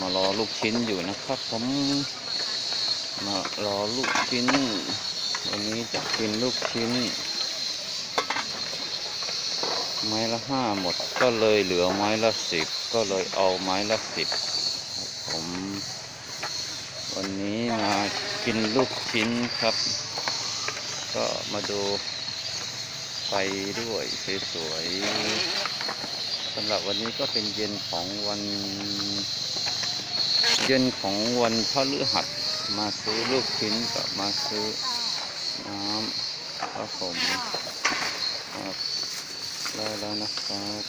มารอลูกชิ้นอยู่นะครับผมมารอลูกชิ้น วันนี้จะกินลูกชิ้น ไม้ละห้าหมดก็เลยเหลือไม้ละสิบก็เลยเอาไม้ละสิบผมวันนี้มากินลูกชิ้นครับ ก็มาดูไฟด้วยสวยๆสำหรับวันนี้ก็เป็นเย็นของวัน เย็นของวันพฤหัสมาซื้อลูกชิ้นกับมาซื้อน้ำครับผมครับได้แล้วนะครับ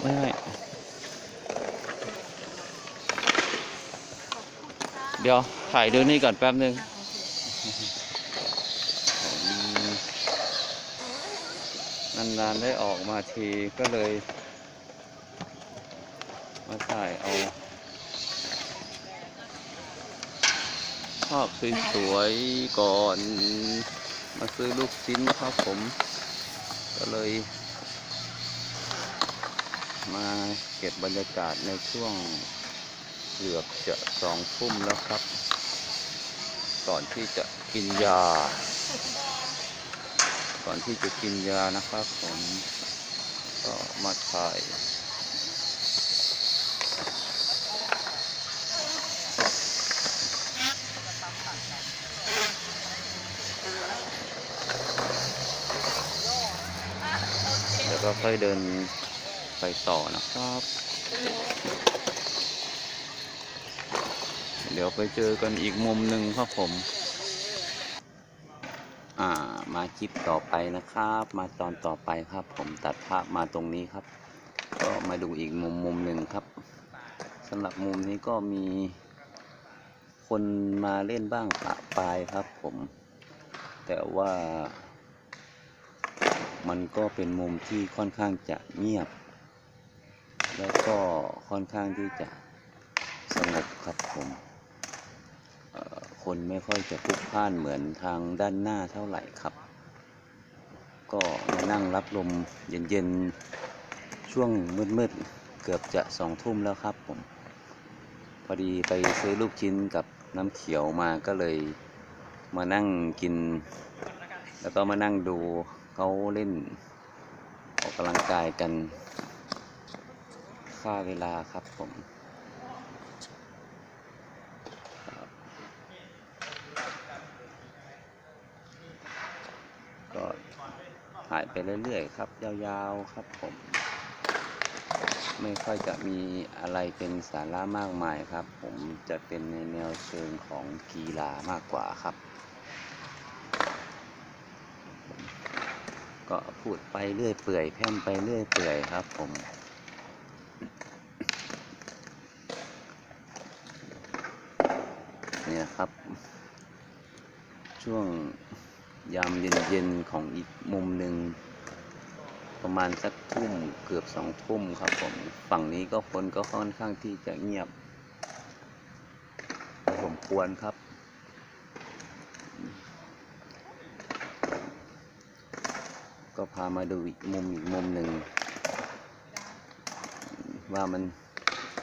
ไม่ไม่เดี๋ยวถ่ายดูนี่ก่อนแป๊บนึงนานๆได้ออกมาทีก็เลย มาถ่ายเอา ภาพสวยๆก่อน มาซื้อลูกชิ้นครับผม ก็เลย มาเก็บบรรยากาศในช่วงเกือบจะสองทุ่มแล้วครับ ก่อนที่จะกินยา ก่อนที่จะกินยานะครับผมก็มาถ่าย เดี๋ยว ก็ค่อยเดินไปต่อนะครับ เดี๋ยวไปเจอกันอีกมุมหนึ่งครับผม อ่า มาคลิปต่อไปนะครับ มาตอนต่อไปครับผมตัดภาพมาตรงนี้ครับ ก็มาดูอีกมุมมุมหนึ่งครับสำหรับมุมนี้ก็มีคนมาเล่นบ้างปะปลายครับผม แต่ว่า มันก็เป็นมุมที่ค่อนข้างจะเงียบ แล้วก็ค่อนข้างที่จะสงบครับผมคนไม่ค่อยจะพลุกพล่านเหมือนทางด้านหน้าเท่าไหร่ครับ ก็มานั่งรับลมเย็นๆ ช่วงมืดๆ เกือบจะสองทุ่มแล้วครับผม พอดีไปซื้อลูกชิ้นกับน้ำเขียวมาก็เลยมานั่งกิน แล้วก็มานั่งดู เขาเล่น ออกกำลังกายกันค่าเวลาครับผมก็ถ่ายไปเรื่อยๆครับ ยาวๆครับผม ไม่ค่อยจะมีอะไรเป็นสาระมากมายครับ ผมจะเป็นในแนวเชิงของกีฬามากกว่าครับ ก็พูดไปเรื่อยเปื่อยแพ่มไปเรื่อยเปื่อยครับผมเนี่ยครับ ช่วงยามเย็นๆของอีกมุมหนึ่งประมาณสักทุ่มเกือบสองทุ่มครับผม ฝั่งนี้ก็คนก็ค่อนข้างที่จะเงียบพอสมควรครับ ก็พามาดูอีกมุมอีกมุมหนึ่งว่ามัน